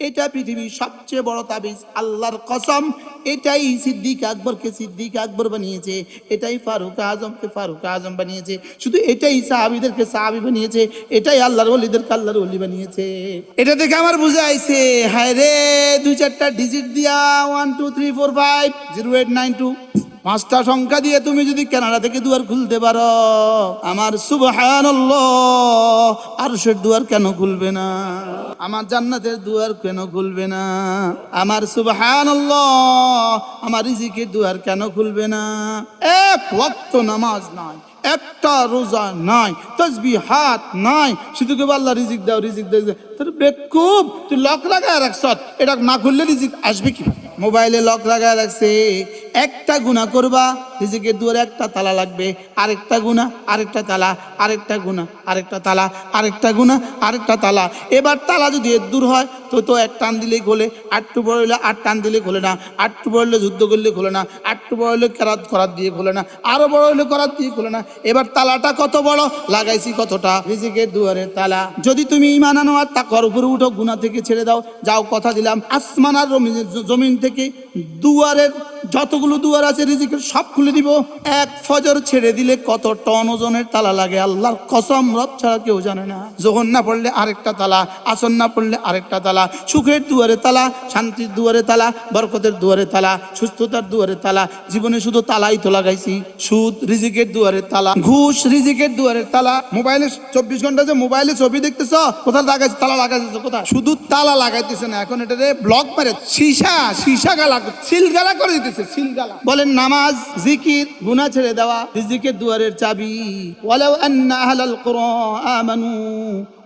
এটা পৃথিবীর সবচেয়ে বড় তাবিজ, আল্লাহর কসম। এটাই সিদ্দিক আকবরকে সিদ্দিক আকবর বানিয়েছে। এটাই ফারুক আজমকে ফারুক আজম বানিয়েছে। শুধু এটাই সাহাবিদেরকে সাহাবি বানিয়েছে, এটাই আল্লাহর অলিদেরকে আল্লাহর অলি বানিয়েছে। এটা দেখে আমার বুঝে আইছে হায় রে দুই চারটা ডিজিট দিয়া one two three four five zero eight nine two পাঁচটা সংখ্যা দিয়ে তুমি যদি কানাডা থেকে দুয়ার খুলতে পারো। আমার আর সে দুয়ার কেন খুলবে না? আমার জান্নাতের দুয়ার কেন খুলবে না? আমার সুবহান আমার রিজিকের দুয়ার কেন খুলবে না? এক ওয়াক্ত নামাজ নাই, একটা রোজা নাই তসবি হাত নাই। শুধু কেবল আল্লাহ রিজিক দাও রিজিক দাও তোর বেকুব, তুই লক লাগায় রাখছ, এটা না খুললে রিজিক আসবে কি মোবাইলে লক লাগায় রাখছে। একটা গুণা করবা রিজিকের দুয়ারে একটা তালা লাগবে। আরেকটা গুণা, আরেকটা তালা, আরেকটা গুণা, আরেকটা তালা, আরেকটা গুণা, আরেকটা তালা। এবার তালা যদি এর দূর হয়, তো তো এক টান দিলেই খোলে। আটটু বড় হলে আট টান দিলে খোলে না। আটটু বড় হলে যুদ্ধ করলে খোলে না। আটটু বড় হলে কেরাত করাত দিয়ে খোলে না। আরও বড় হলে করাত দিয়ে খোলে না। এবার তালাটা কত বড়? লাগাইছি কতটা? রিজিকের দুয়ারে তালা। যদি তুমি ইমান আনো আর তাকর উপরে উঠো গুণা থেকে ছেড়ে দাও। যাও, কথা দিলাম। আসমান আর জমিন থেকে দুয়ারের যতগুলো দুয়ার আছে, রিজিকের সব খুলে দিব। এক ফজর ছেড়ে দিলে কত টন ওজনের তালা লাগে? আল্লাহর কসম, রব ছাড়া কেউ জানে না। যখন না পড়লে আরেকটা তালা আসন না পড়লে আরেকটা তালা, সুখের দুয়ারে তালা, শান্তির দুয়ারে তালা, বরকতের দুয়ারে তালা, সুস্থতার দুয়ারে তালা, জীবনে শুধু তালাই তো লাগাইছি। সুদ রিজিকের দুয়ারে তালা, ঘুষ রিজিকের দুয়ারে তালা। মোবাইলে চব্বিশ ঘণ্টা যে মোবাইলে ছবি দেখতেছ, কোথায় লাগাইছে? তালা লাগাইতেছ কোথায়? শুধু তালা লাগাইতেছে না, এখন এটা ব্লক মারে, সীসা সীসা। গালা সিলগালা করে দিতেছে, সিলগালা। বলেন, নামাজ, জিকির, গুনাহ ছেড়ে দেওয়া, রিজিকের দুয়ারের চাবি। ওয়ালাউ আন্না আহলাল কুরআ আমানু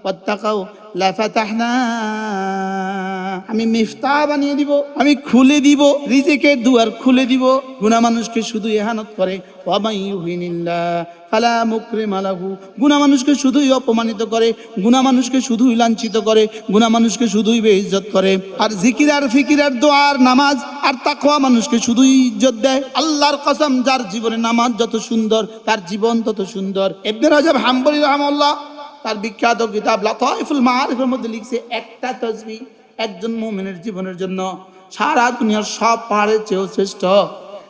ওয়াত্তাকাউ আমি মিফতাহ বানিয়ে দিব, আমি খুলে দিব, রিজিকের দুয়ার খুলে দিব। গুনা মানুষকে শুধু এহানত করে ওয়ামাই ফালা মুকরিম আলাহু গুনা মানুষকে শুধুই অপমানিত করে গুনা মানুষকে শুধুই লাঞ্ছিত করে গুনা মানুষকে শুধুই বেইজ্জত করে। আর জিকির আর ফিকির আর দোয়ার নামাজ আর তাকওয়া মানুষকে শুধুই ইজ্জত দেয়। আল্লাহর কসম, যার জীবনে নামাজ যত সুন্দর, তার জীবন তত সুন্দর। ইবনে রাজব হাম্বলি রহমাল্লাহ তার বিখ্যাত কিতাব লাতাইফুল মাআরিফের মধ্যে লিখছে, একটা তসবি একজন মুমিনের জীবনের জন্য সারা দুনিয়ার সব পাহাড়ের চেয়েও শ্রেষ্ঠ।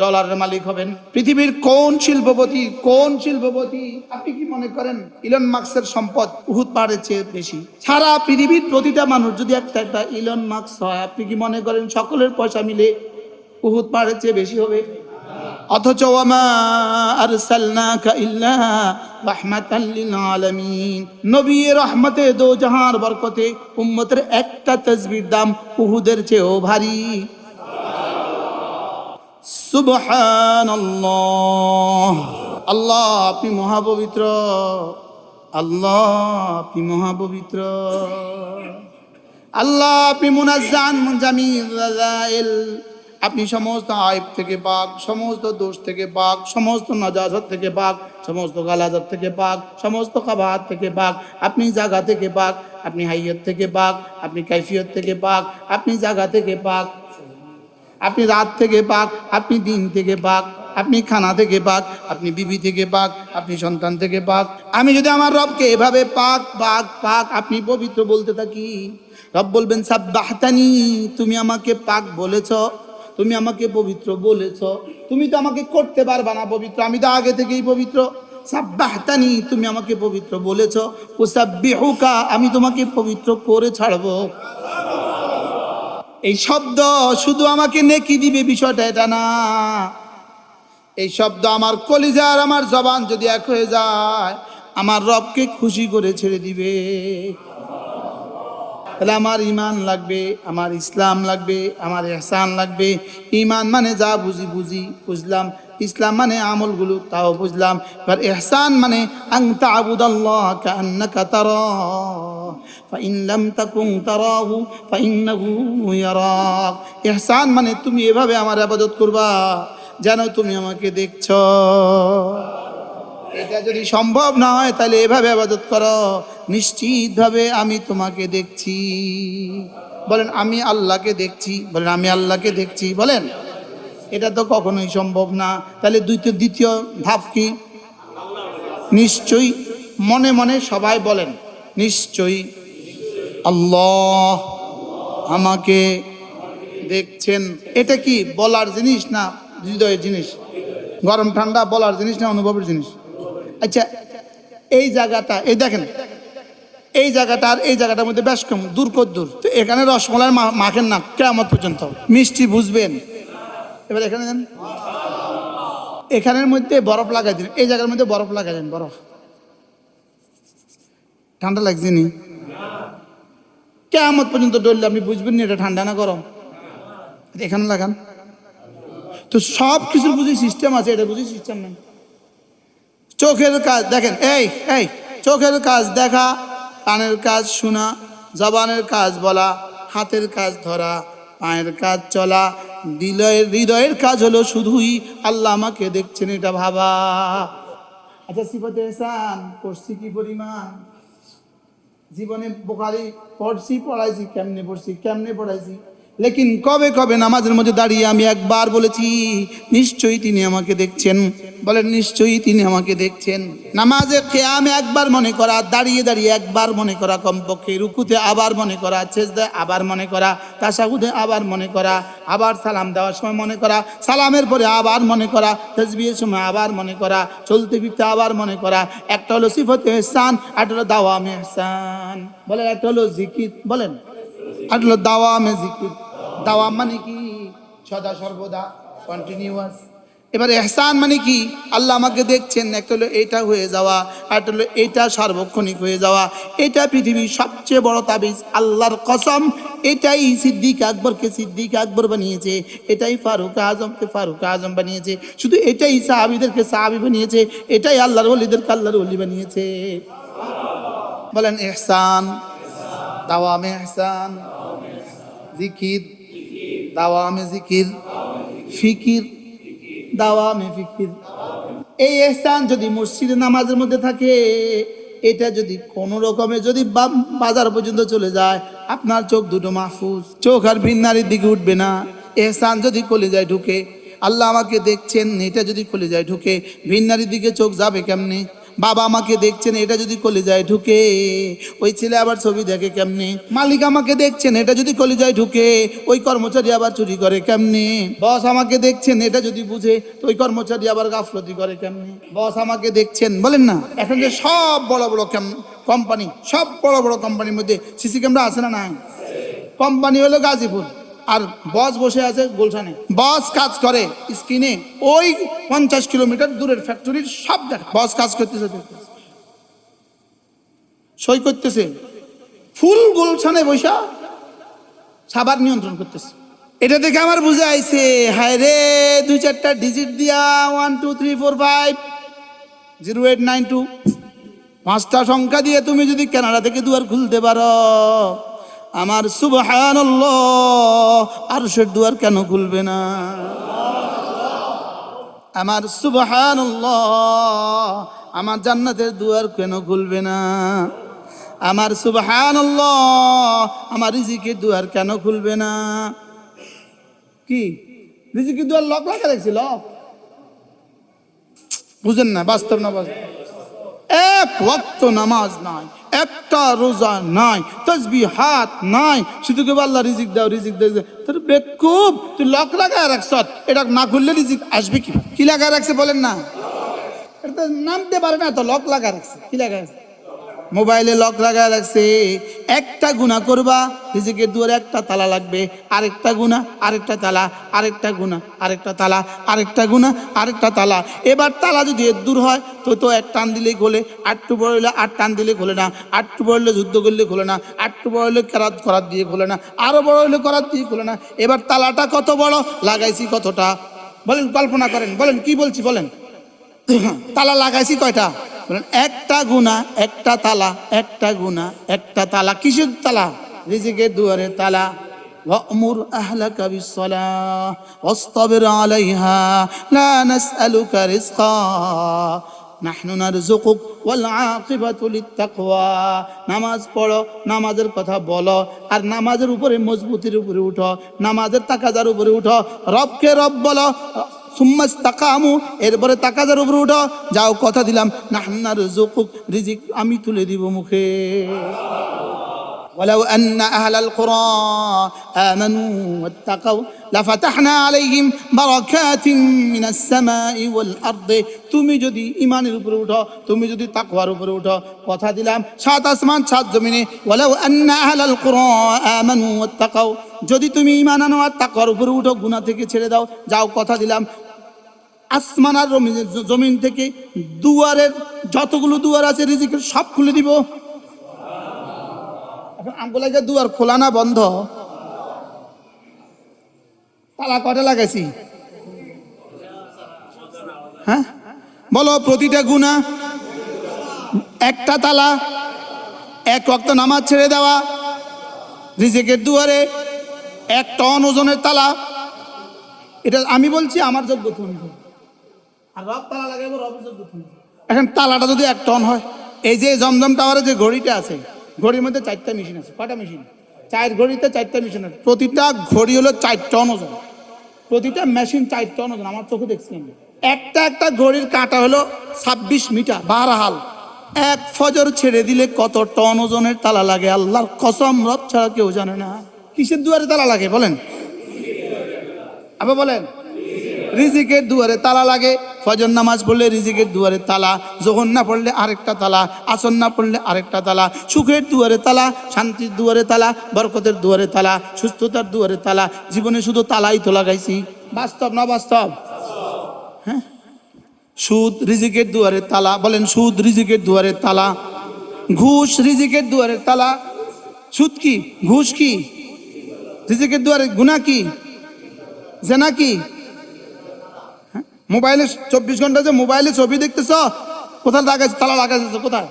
ডলারের মালিক হবেন। পৃথিবীর কোন শিল্পপতি কোন শিল্পপতি, আপনি কি মনে করেন ইলন মার্কসের সম্পদ উহুদ পাহাড়ের চেয়ে বেশি? সারা পৃথিবীর প্রতিটা মানুষ যদি একটা একটা ইলন মার্কস হয়, আপনি কি মনে করেন সকলের পয়সা মিলে উহুদ পাহাড়ের চেয়ে বেশি হবে? অথচ রহমতে দো জাহার বরকতে উম্মতের একটা তাসবির দাম উহুদের চেয়েও ভারী। সুবহানাল্লাহ। আল্লাহ, আপনি মহাপবিত্র। আল্লাহ, আপনি মহাপবিত্র। আল্লাহ, আপনি মুনাজ্জান জামিল আপনি সমস্ত আয়ব থেকে পাক, সমস্ত দোষ থেকে পাক, সমস্ত নজাজত থেকে পাক, সমস্ত গালাজত থেকে পাক, সমস্ত কাবাহাত থেকে পাক, আপনি জাগা থেকে পাক, আপনি হাইয়ত থেকে পাক, আপনি কাইফিয়ত থেকে পাক, আপনি জাগা থেকে পাক। আপনি রাত থেকে পাক, আপনি দিন থেকে পাক, আপনি খানা থেকে পাক, আপনি বিবি থেকে পাক, আপনি সন্তান থেকে পাক। আমি যদি আমার রবকে এভাবে পাক পাক পাক, আপনি পবিত্র বলতে থাকি। রব বলবেন, সাব্বাহতানি, তুমি আমাকে পাক বলেছ, তুমি আমাকে পবিত্র বলেছ, তুমি তো আমাকে করতে পারবা না পবিত্র, আমি তো আগে থেকেই পবিত্র। সাব্বাহতানি, তুমি আমাকে পবিত্র বলেছ ও সাব্বিহুকা আমি তোমাকে পবিত্র করে ছাড়বো। এই শব্দ শুধু আমাকে নেকি দিবে বিষয়টা, এটা না। এই শব্দ আমার কলিজার আমার জবান যদি এক হয়ে যায়, আমার রবকে খুশি করে ছেড়ে দিবে। তাহলে আমার ইমান লাগবে, আমার ইসলাম লাগবে, আমার এহসান লাগবে। ইমান মানে যা বুঝি বুঝি, বুঝলাম। ইসলাম মানে আমলগুলো, তাও বুঝলাম। এবার এহসান মানে আং তাবুদাল্লাহ কান্নাকা তারা। ফাইন লাম তাকুন তারাহু ফাইন্নাহু ইয়ারাক ইহসান মানে তুমি এভাবে আমার আবাদত করবা, যেন তুমি আমাকে দেখছ। এটা যদি সম্ভব না হয়, তাহলে এভাবে আবাদত করো। নিশ্চিতভাবে আমি তোমাকে দেখছি। বলেন, আমি আল্লাহকে দেখছি, বলেন, আমি আল্লাহকে দেখছি, বলেন। এটা তো কখনোই সম্ভব না। তাহলে দ্বিতীয় দ্বিতীয় ধাপ কি? নিশ্চয়ই মনে মনে সবাই বলেন, নিশ্চয়ই আল্লাহ আমাকে দেখছেন। এটা কি বলার জিনিস না হৃদয়ের জিনিস? গরম, ঠান্ডা বলার জিনিস না অনুভবের জিনিস? আচ্ছা এই জায়গাটা, এই দেখেন, এই জায়গাটা আর এই জায়গাটার মধ্যে বেশ কম, দূর দূর? তো এখানে রসমলাই মাখেন না কেমন পর্যন্ত। মিষ্টি বুঝবেন। এবার এখানে দেন। এখানের মধ্যে বরফ লাগাই দিন এই জায়গার মধ্যে বরফ লাগাই দেন, বরফ। ঠান্ডা লাগছে নি? কেমন পর্যন্ত ডললে আপনি বুঝবেন না, এটা ঠান্ডা না গরম? এখানে লাগান। তো সব কিছুর বুঝি সিস্টেম আছে, এটা বুঝি সিস্টেম নেই। চোখের কাজ দেখেন, এই এই, চোখের কাজ দেখা, কানের কাজ শোনা, জবানের কাজ বলা, হাতের কাজ ধরা, পায়ের কাজ চলা হৃদয়ের হৃদয়ের কাজ হলো শুধুই আল্লাহ আমাকে দেখছেন, এটা ভাবা। আচ্ছা সিফতে এসান করছি কি পরিমাণ? জীবনে বোকারি পড়ছি পড়াইছি কেমনে পড়ছি কেমনে পড়াইছি? লেকিন কবে কবে নামাজের মধ্যে দাঁড়িয়ে আমি একবার বলেছি, নিশ্চয়ই তিনি আমাকে দেখছেন। বলেন, নিশ্চয়ই তিনি আমাকে দেখছেন। নামাজে খেয়ামে একবার মনে করা, দাঁড়িয়ে দাঁড়িয়ে একবার মনে করা, কমপক্ষে রুকুতে আবার মনে করা চেজদায় আবার মনে করা, তাসাহুদে আবার মনে করা, আবার সালাম দেওয়ার সময় মনে করা, সালামের পরে আবার মনে করা, তসবিহের সময় আবার মনে করা, চলতে ফিরতে আবার মনে করা, একটা হলো সিফতে এহসান একটা হলো দাওয়ামে এহসান। বলেন, একটা হলো জিকির, বলেন, আর হলো দাওয়ামে জিকির। দাওয়াম মানে কি? সদা, সর্বদা কন্টিনিউয়াস এবার এহসান মানে কি? আল্লাহ আমাকে দেখছেন, একটা হলো এটা হয়ে যাওয়া একটা হলো এটা সার্বক্ষণিক হয়ে যাওয়া। এটা পৃথিবীর সবচেয়ে বড় তাবিজ, আল্লাহর কসম। এটাই সিদ্দিক আকবরকে সিদ্দিক আকবর বানিয়েছে, এটাই ফারুক আজমকে ফারুক আজম বানিয়েছে। শুধু এটাই সাহাবিদেরকে সাহাবি বানিয়েছে, এটাই আল্লাহর ওলিদেরকে আল্লাহর অলি বানিয়েছে। বলেন, এহসান, দাওয়ামে এহসান, জিকির দাওয়ামে জিকির, ফিকির, দাওয়ামে ফিকির। এই এহসান যদি মসজিদে নামাজের মধ্যে থাকে, এটা যদি কোনো রকমে যদি বাজার পর্যন্ত চলে যায়, আপনার চোখ দুটো মাহফুজ, চোখ আর ভিন্নারির দিকে উঠবে না। এহসান যদি কলেজায় ঢুকে, আল্লাহ আমাকে দেখছেন, এটা যদি কলেজায় ঢুকে ভিন্নারির দিকে চোখ যাবে কেমনে? বাবা আমাকে দেখছেন, এটা যদি কলেজায় ঢুকে, ওই ছেলে আবার ছবি দেখে কেমনে? মালিক আমাকে দেখছেন, এটা যদি কলেজায় ঢুকে, ওই কর্মচারী আবার চুরি করে কেমনে? বস আমাকে দেখছেন, এটা যদি বুঝে, তো ওই কর্মচারী আবার গাফলতি করে কেমনে? বস আমাকে দেখছেন, বলেন না? এখন যে সব বড় বড় কোম্পানি সব বড় বড় কোম্পানির মধ্যে সিসি ক্যামেরা আছে না নাই? কোম্পানি হলো গাজীপুর। আর বস বসে আছে গুলশানে। বস কাজ করে স্ক্রিনে। ওই পঞ্চাশ কিলোমিটার দূরের ফ্যাক্টরির সব দেখা। বস কাজ করতেছে। সই করতেছে। ফুল গুলশানে বৈশা সাবার নিয়ন্ত্রণ করতেছে। এটা দেখে আমার বুঝে আইছে, হায় রে, দুই চারটা ডিজিট দিয়া one two three four five zero eight nine two পাঁচটা সংখ্যা দিয়ে তুমি যদি কানাডা থেকে দুয়ার খুলতে পারো। আমার সুবহান আর সে দুয়ার কেন খুলবে না? আমার সুবহান আমার জান্নাতের দুয়ার কেন খুলবে না? আমার সুবহান আমার রিজিকের দুয়ার কেন খুলবে না? কি? রিজিকের দুয়ার লক লাগা দেখছি, লক? বুঝেন না, বাস্তব না বাস্তব? এক ওয়াক্ত নামাজ নাই একটা রোজা নাই তসবি হাত নাই। শুধু কেউ আল্লাহ রিজিক দাও রিজিক দাও। তোর বেকুব, তুই লক লাগায় রাখছ। এটা না খুললে রিজিক আসবে কি? কি লাগায় রাখছে বলেন না? এটা নামতে পারে না, তো লক লাগায় রাখছে। কি লাগায় রাখছে? মোবাইলে লক লাগা রাখছে। একটা গুণা করবা রিজিকের দুয়ারে একটা তালা লাগবে। আরেকটা গুণা আরেকটা তালা, আরেকটা গুণা আরেকটা তালা, আরেকটা গুণা আরেকটা তালা। এবার তালা যদি এর দূর হয়, তো তো এক টান দিলেই খোলে। আটটু বড় হলে আট টান দিলে খোলে না। আটটু বড় হলে যুদ্ধ করলে খোলে না। আটটু বড় হলে কেরাত, করাত দিয়ে খোলে না। আরও বড় হলে করাত দিয়ে খোলে না। এবার তালাটা কত বড়? লাগাইছি কতটা? বলেন, কল্পনা করেন। বলেন, কি বলছি বলেন? তালা লাগাইছি কয়টা? বলেন একটা গুণা একটা তালা একটা গুণা একটা তালা কিসের তালা রিজিকের দুয়ারে তালা وأمر أهلك بالصلاة واصطبر عليها لا نسألك رزقا নাহনু নারযুকুক ওয়াল আকিবাতু লিত্তাকওয়া নামাজ পড়ো নামাজের কথা বলো আর নামাজের উপরে মজবুতির উপরে উঠো নামাজের তাকাজার উপরে উঠো রবকে রব বলো সুম্মাস তাকামু এরপরে তাকাজার উপরে উঠো, যাও কথা দিলাম, নাহনু জোকুক রিজিক আমি তুলে দিব মুখে। ولو أن أهل القرى آمنوا واتقوا لفتحنا عليهم بركات من السماء والأرض তুমি যদি ইমানের উপরে উঠো তুমি যদি তাকওয়ার উপরে উঠো কথা দিলাম সাত আসমান সাত জমিনে ولو أن أهل القرى آمنوا واتقوا যদি তুমি ইমান আনো আর তাকওয়ার উপরে উঠো গুনাহ থেকে ছেড়ে দাও যাও কথা দিলাম আসমান আর জমিনের জমিন থেকে দুয়ারের যতগুলো দুয়ার আছে রিজিকের সব খুলে দিব এখন আমগুলাকে দুয়ার খোলা না বন্ধ? তালা কটা লাগাইছি? হ্যাঁ? বলো, প্রতিটা গুণা একটা তালা, এক রক্ত নামাজ ছেড়ে দেওয়া, রিজেকের দুয়ারে এক টন ওজনের তালা। এটা আমি বলছি, আমার যোগ্য আর রব তালা লাগাইবো, রবের যোগ্য এখন তালাটা যদি এক টন হয়, এই যে জমজম টাওয়ারে যে ঘড়িটা আছে ঘড়ির মধ্যে চারটা মেশিন আছে। কটা মেশিন? চার ঘড়িতে চারটা মেশিন আছে। প্রতিটা ঘড়ি হলো চার টন ওজন। প্রতিটা মেশিন চার টন ওজন, আমার চোখে দেখছি আমি। একটা একটা ঘড়ির কাঁটা হলো ছাব্বিশ মিটার বারো হাল এক ফজর ছেড়ে দিলে কত টন ওজনের তালা লাগে? আল্লাহর কসম, রব ছাড়া কেউ জানে না। কিসের দুয়ারে তালা লাগে বলেন? আবার বলেন? রিজিকের দুয়ারে তালা লাগে। ফজর নামাজ পড়লে রিজিকের দুয়ারে তালা যখন না পড়লে আরেকটা তালা আসন না পড়লে আরেকটা তালা, সুখের দুয়ারে তালা, শান্তির দুয়ারে তালা, বরকতের দুয়ারে তালা, সুস্থতার দুয়ারে তালা, জীবনে শুধু তালাই তো লাগাইছি। বাস্তব না বাস্তব? হ্যাঁ? সুদ রিজিকের দুয়ারে তালা, বলেন সুদ রিজিকের দুয়ারে তালা। ঘুষ রিজিকের দুয়ারে তালা। সুদ কি? ঘুষ কি? রিজিকের দুয়ারে গুণা কি? জেনা কি? মোবাইলে চব্বিশ ঘণ্টা যে মোবাইলে ছবি দেখতেছ? কোথায় লাগাইছে? তালা লাগাইতেছে কোথায়?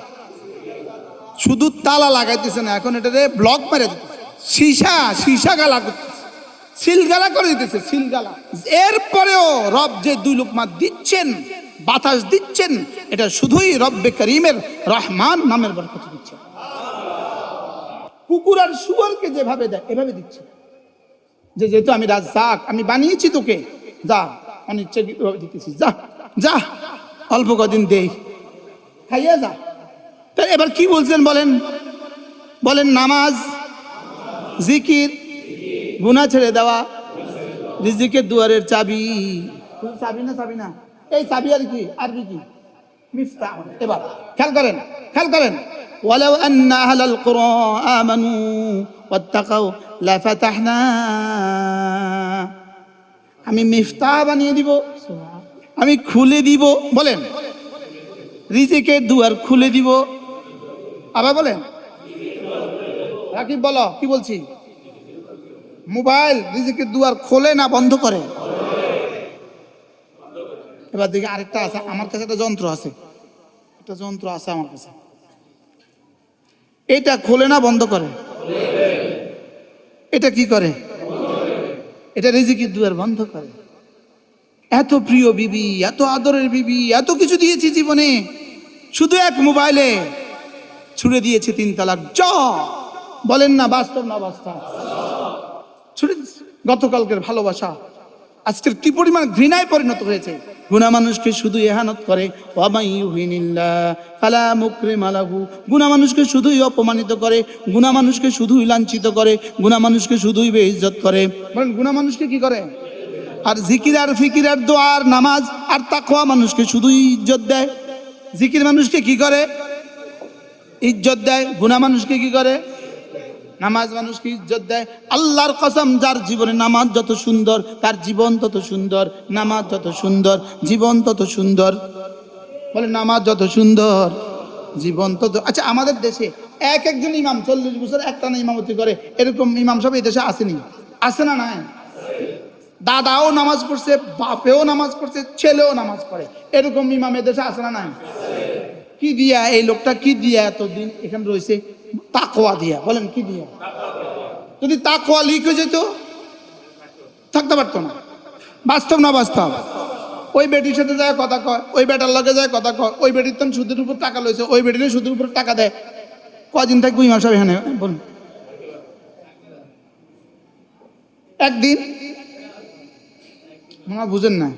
শুধু তালা লাগাইতেছে না, এখন এটাতে ব্লক মেরে দিতেছে। সীসা সীসা গালা করতেছে। সিলগালা করে দিতেছে সিলগালা এরপরেও রব যে দুই লোকমা দিচ্ছেন, বাতাস দিচ্ছেন, এটা শুধুই রব্বে করিমের রহমান নামের বরকত দিচ্ছে। কুকুর আর শুয়ারকে যেভাবে দেয় এভাবে দিচ্ছে। যে যেহেতু আমি রাজ্জাক, আমি বানিয়েছি তোকে, যা। অনিচ্ছে দিতেছি যা যা অল্প কদিন দেই খাইয়া যা তা এবার কি বলছেন বলেন বলেন নামাজ জিকির গুনা ছেড়ে দেওয়া রিজিকের দুয়ারের চাবি চাবি না চাবি না এই চাবি আর কি আরবি কি মিফতাহ এবার খেয়াল করেন খেয়াল করেন ولو أن أهل القرى آمنوا واتقوا لفتحنا আমি মিফতাহ বানিয়ে দিব। আমি খুলে দিব। বলেন। রিজিকের দুয়ার খুলে দিব। আবার বলেন। রাকিব বলো কি বলছি? মোবাইল রিজিকের দুয়ার খোলে না বন্ধ করে? এবার দেখি আরেকটা আছে। আমার কাছে একটা যন্ত্র আছে। একটা যন্ত্র আছে আমার কাছে। এটা খোলে না বন্ধ করে? এটা কি করে? এটা রেজিকের দুয়ার বন্ধ করে। এত প্রিয় বিবি, এত আদরের বিবি, এত কিছু দিয়েছি জীবনে। শুধু এক মোবাইলে ছুড়ে দিয়েছে তিন তালাক। জ! বলেন না, বাস্তব না বাস্তব ছুড়ে গতকালকের ভালোবাসা। আজকের কি পরিমাণ ঘৃণায় পরিণত হয়েছে? গুণা মানুষকে শুধু এহানত করে ফালা মুকরে মালাহু গুণা মানুষকে শুধুই অপমানিত করে, গুণা মানুষকে শুধুই লাঞ্ছিত করে, গুণা মানুষকে শুধুই বেইজ্জত করে। বলেন, গুণা মানুষকে কি করে? আর জিকির আর ফিকির আর দোয়ার নামাজ আর তাকওয়া মানুষকে শুধুই ইজ্জত দেয়। জিকির মানুষকে কি করে? ইজ্জত দেয়। গুণা মানুষকে কি করে? নামাজ মানুষকে ইজ্জত দেয়। আল্লাহর কসম, যার জীবনে নামাজ যত সুন্দর, তার জীবন তত সুন্দর, নামাজ যত সুন্দর, জীবন তত সুন্দর। বলে, নামাজ যত সুন্দর, জীবন তত আচ্ছা আমাদের দেশে এক একজন ইমাম চল্লিশ বছর একটা না ইমামতি করে, এরকম ইমাম সব এই দেশে আসেনি। আসে না নাই? দাদাও নামাজ পড়ছে, বাপেও নামাজ পড়ছে, ছেলেও নামাজ পড়ে। এরকম ইমাম এ দেশে আসে না নাই? কি দিয়া এই লোকটা, কি দিয়া এতদিন এখানে রয়েছে? তাকোয়া দিয়া। বলেন, কি দিয়া? যদি তাকোয়া লিক হয়ে যেত, থাকতে পারতো না। বাস্তব না বাস্তব? ওই বেটির সাথে যায় কথা কয়, ওই বেটার লগে যায় কথা কয়, ওই বেটির তখন সুদের উপর টাকা লইছে, ওই বেটির সুদের উপর টাকা দেয় কদিন থাকব ইমাম সাহেব এখানে? বলুন। একদিন? বুঝেন না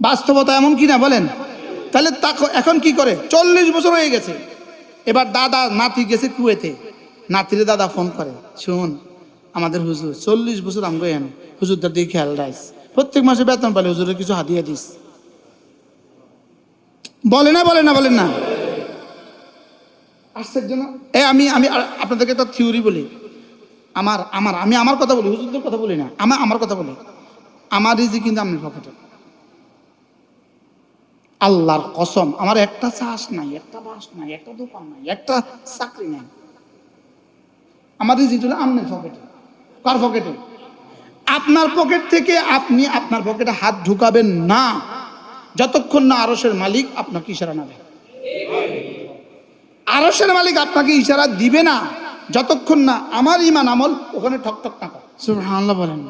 বাস্তবতা এমন কি না? বলেন। তাহলে তাকে- এখন কি করে? চল্লিশ বছর হয়ে গেছে। এবার দাদা, নাতি গেছে কুয়েতে। নাতিরে দাদা ফোন করে, শুন, আমাদের হুজুর, চল্লিশ বছর আমি এন, হুজুরদার দিয়ে খেয়াল রাইস প্রত্যেক মাসে বেতন পালে হুজুরের কিছু হাতিয়ে দিস। বলে না বলে না বলেন না। আশ্চর্য না? এ, আমি আমি আপনাদেরকে একটা থিওরি বলি। আমার আমার, আমি আমার কথা বলি, হুজুরদের কথা বলি না। আমার আমার কথা বলি। আমার রিজি কিন্তু আমি পকেটে আল্লাহর কসম আমার একটা চাষ নাই একটা বাস নাই একটা দোকান নাই একটা চাকরি নাই। আমাদের হলো আপনার পকেটে কার পকেটে আপনার পকেট থেকে আপনি আপনার পকেটে হাত ঢুকাবেন না। যতক্ষণ না আরসের মালিক আপনাকে ইশারা না দেয়। আরসের মালিক আপনাকে ইশারা দিবে না। যতক্ষণ না আমার ইমান আমল ওখানে ঠক ঠক না করে। বলেন।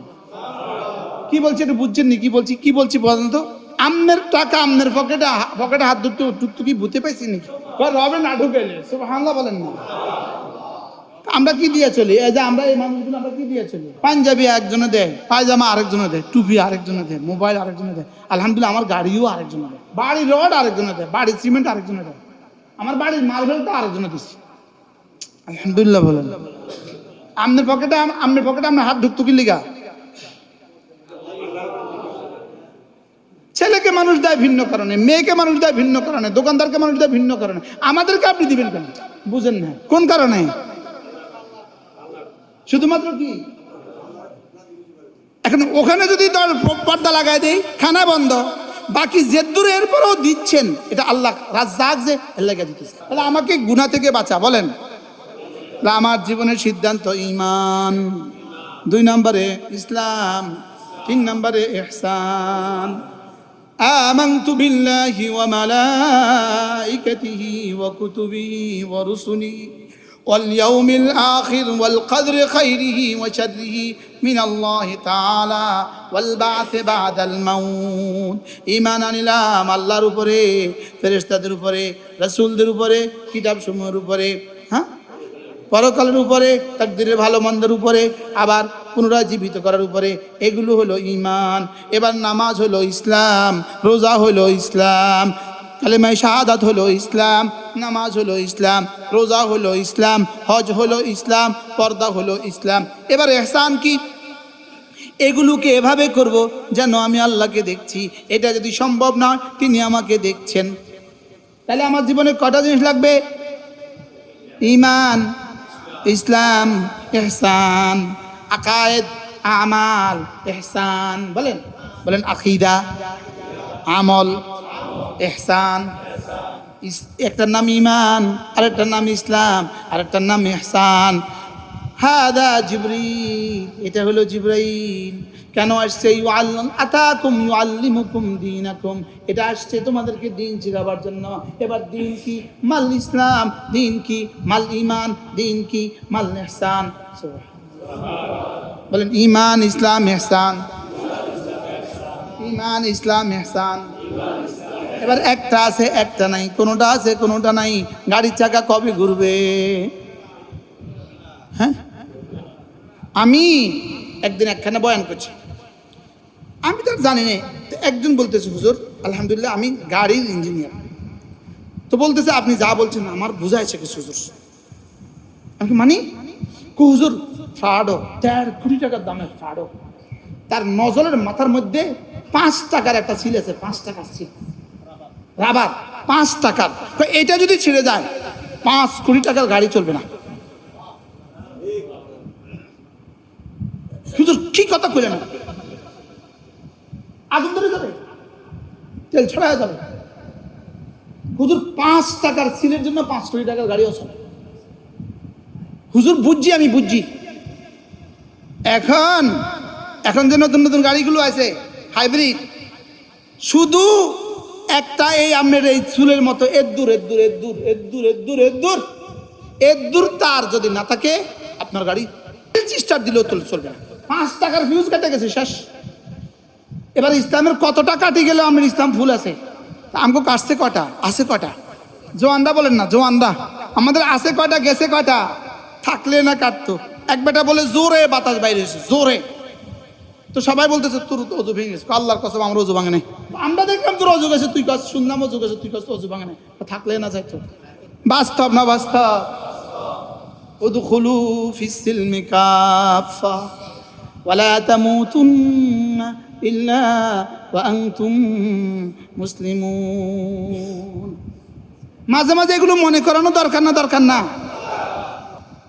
কি বলছি এটা বুঝছেন নি? কি বলছি? কি বলছি বলেন তো? আমনের টাকা আমনের পকেটে পকেটে হাত ঢুকতে ঢুকতে কি বুঝতে পাইছি নাকি? রবে না ঢুকেলে সুবহানাল্লাহ বলেন না। আমরা কি দিয়ে চলি? এই যে আমরা এই মানুষগুলো আমরা কি দিয়ে চলি? পাঞ্জাবি একজনে দেয় পায়জামা আরেকজনে দেয় টুপি আরেকজনে দেয় মোবাইল আরেকজনে দেয় আলহামদুলিল্লাহ আমার গাড়িও আরেকজনে দেয় বাড়ির রড আরেকজনে দেয় বাড়ির সিমেন্ট আরেকজনে দেয় আমার বাড়ির মার্বেলটা আরেকজনে দিচ্ছি আলহামদুলিল্লাহ বলেন আমনের পকেটে আমনের পকেটে আমরা হাত ঢুকতো কি লিগা? ছেলেকে মানুষ দেয় ভিন্ন কারণে, মেয়েকে মানুষ দেয় ভিন্ন কারণে, দোকানদারকে মানুষ দেয় ভিন্ন কারণে। আমাদেরকে আপনি দিবেন কেন? বুঝেন না। কোন কারণে? শুধুমাত্র কি? এখন ওখানে যদি ধর পর্দা লাগাই দেই, খানা বন্ধ, বাকি জেদ্দুর এরপরেও দিচ্ছেন, এটা আল্লাহ রাজ্জাক যে আল্লাহ দিতেছে। তাহলে আমাকে গুণা থেকে বাঁচা, বলেন। আমার জীবনের সিদ্ধান্ত ইমান দুই নম্বরে ইসলাম, তিন নম্বরে ইহসান। آمنت بالله وملائكته وكتبه ورسله واليوم الآخر والقدر خيره وشره من الله تعالى والبعث بعد الموت ইমান আনিলাম আল্লাহর উপরে ফেরেশতাদের উপরে রাসূলদের উপরে কিতাব সমূহের উপরে হ্যাঁ পরকালের উপরে, তাকদিরের ভালো মন্দের উপরে, আবার পুনরায় জীবিত করার উপরে। এগুলো হলো ইমান এবার নামাজ হলো ইসলাম, রোজা হলো ইসলাম, কালেমায় শাহাদাত হলো ইসলাম, নামাজ হলো ইসলাম, রোজা হলো ইসলাম, হজ হলো ইসলাম, পর্দা হলো ইসলাম। এবার এহসান কি? এগুলোকে এভাবে করব যেন আমি আল্লাহকে দেখছি। এটা যদি সম্ভব না তিনি আমাকে দেখছেন। তাহলে আমার জীবনে কটা জিনিস লাগবে? ইমান ইসলাম এহসান আকায়েদ, আমাল এহসান বলেন বলেন আকিদা, আমল এহসান একটার নাম ইমান আরেকটার নাম ইসলাম, আরেকটার নাম এহসান হাদা জিবরি এটা হলো জিব্রাইল। কেন আসছে? ইউআল্লাম আতাকুম দিন দীনাকুম। এটা আসছে তোমাদেরকে দিন শিখাবার জন্য। এবার দিন কি মাল ইসলাম, দিন কি মাল ইমান, দিন কি মাল ইহসান। বলেন, ইমান, ইসলাম, ইহসান। ইমান, ইসলাম, ইহসান। এবার একটা আছে, একটা নাই। কোনোটা আছে, কোনোটা নাই। গাড়ির চাকা কবে ঘুরবে? হ্যাঁ? আমি একদিন একখানে বয়ান করছি। আমি তো জানি না তো একজন বলতেছে, হুজুর, আলহামদুলিল্লাহ আমি গাড়ির ইঞ্জিনিয়ার তো বলতেছে, আপনি যা বলছেন আমার বোঝাইছে কিছু, হুজুর। আমি মানি? কো হুজুর ফ্রাডো দেড় কোটি টাকার দামের ফ্রাডো তার নজরের মাথার মধ্যে পাঁচ টাকার একটা ছিল আছে, পাঁচ টাকার ছিল। রাবার, পাঁচ টাকার। তো এটা যদি ছিঁড়ে যায়, পাঁচ কোটি টাকার গাড়ি চলবে না। হুজুর, কি কথা কইলে না আগুন ধরে যাবে, তেল ছড়া যাবে। হুজুর পাঁচ টাকার সিলের জন্য পাঁচ কোটি টাকার গাড়িও চলে হুজুর, বুঝছি আমি, বুঝছি। এখন এখন যে নতুন নতুন গাড়িগুলো আছে হাইব্রিড শুধু একটা এই আমের এই চুলের মতো এদ্দুর এদ্দুর এদ্দুর এদ্দুর এদ্দুর এদ্দুর এদ্দুর তার যদি না থাকে, আপনার গাড়ি স্টার্ট দিলেও চলবে না। পাঁচ টাকার ফিউজ কেটে গেছে, শেষ। এবার ইসলামের কতটা কাটি গেলেও আমার ইসলাম ফুল আছে তা আমাকে কাটছে কটা আছে কটা জোয়ানদা বলেন না জোয়ানদা আমাদের আছে কয়টা গেছে কয়টা থাকলে না কাটতো এক বেটা বলে জোরে বাতাস বাইরে এসে জোরে তো সবাই বলতেছে তোর তো অজু ভেঙে গেছে আল্লাহর কসম আমার অজু ভাঙে নাই আমরা দেখলাম তোর অজু গেছে তুই কাজ শুনলাম অজু গেছে তুই কাজ অজু ভাঙে নাই তা থাকলে না যাইতো বাস্তব না বাস্তব ادخلوا في السلم كافة ولا تموتن إلا وأنتم مسلمون মাঝে মাঝে এগুলো মনে করানো দরকার না দরকার না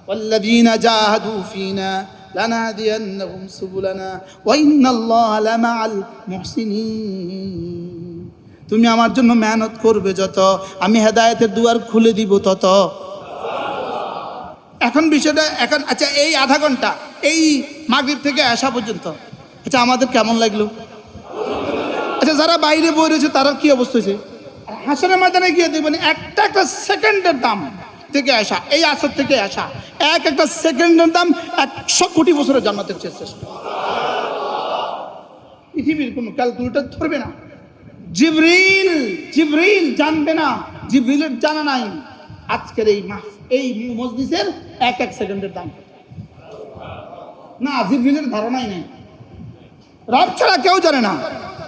والذين جاهدوا فينا لنهدينهم سبلنا وإن الله لمع المحسنين তুমি আমার জন্য মেহনত করবে যত আমি হেদায়েতের দুয়ার খুলে দিব তত এখন বিষয়টা এখন আচ্ছা এই আধা ঘন্টা এই মাগরিব থেকে আসা পর্যন্ত আচ্ছা আমাদের কেমন লাগল? আচ্ছা যারা বাইরে বই রয়েছে তারা কি অবস্থা হয়েছে? হাসনের ময়দানে গিয়ে দেখবেন, একটা একটা সেকেন্ডের দাম থেকে আসা, এই আসর থেকে আসা, এক একটা সেকেন্ডের দাম একশো কোটি বছরের জান্নাতের শ্রেষ্ঠ। পৃথিবীর কোনো ক্যালকুলেটার ধরবে না। জিবরিল জিবরিল জানবে না, জিবরিলের জানা নাই। আজকের এই মাস এই মসজিদের এক এক সেকেন্ডের দাম। না, জিবরিলের ধারণাই নেই। রব ছাড়া কেউ জানে না।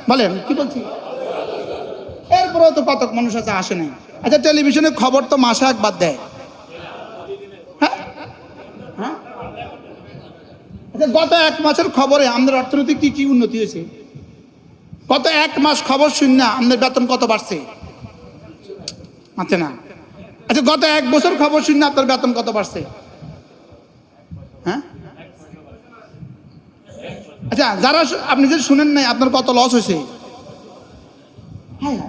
বলেন, কি বলছি? এরপরেও তো কত মানুষ আছে, আসে নাই। আচ্ছা টেলিভিশনে খবর তো মাসে একবার দেয়। হ্যাঁ? হ্যাঁ? আচ্ছা গত এক মাসের খবরে আমাদের অর্থনৈতিক কি কি উন্নতি হয়েছে? গত এক মাস খবর শুন না, আমাদের বেতন কত বাড়ছে? আছে না। আচ্ছা গত এক বছর খবর শুন না, আপনার বেতন কত বাড়ছে? হ্যাঁ? আচ্ছা যারা আপনি যে শুনেন নাই আপনার কত লস হয়েছে? হ্যাঁ।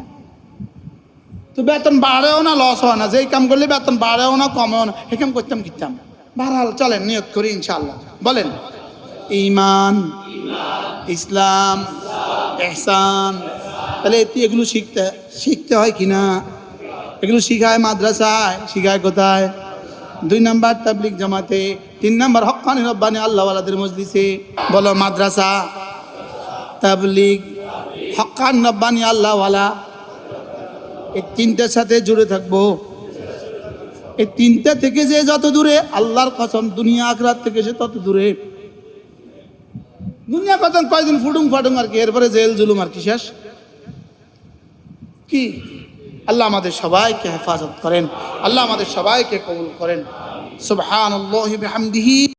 তো বেতন বাড়েও না লস হয় না। যেই কাম করলে বেতন বাড়েও না কমেও না। সে কাম করতাম কিতাম। বাড়াল চলেন নিয়ত করি ইনশাল্লাহ বলেন। ইমান ইসলাম এহসান। তাহলে এতে এগুলো শিখতে শিখতে হয় কিনা এগুলো শিখায় মাদ্রাসায় শিখায় কোথায়? দুই নাম্বার তাবলিক জামাতে, তিন নাম্বার হকানি রব্বানি আল্লাহওয়ালাদের মজলিসে, বলো মাদ্রাসা তাবলিক হকান রব্বানি আল্লাহওয়ালা এই তিনটার সাথে জুড়ে থাকব। এই তিনটা থেকে যে যত দূরে, আল্লাহর কসম, দুনিয়া আখরাত থেকে সে তত দূরে। দুনিয়া কত কয়দিন ফুটুং ফাটুং আর কি, এরপরে জেল জুলুম আর কি শেষ। কি? আল্লাহ আমাদের সবাইকে হেফাজত করেন। আল্লাহ আমাদের সবাইকে কবুল করেন। সুবহানাল্লাহি বিহামদিহি।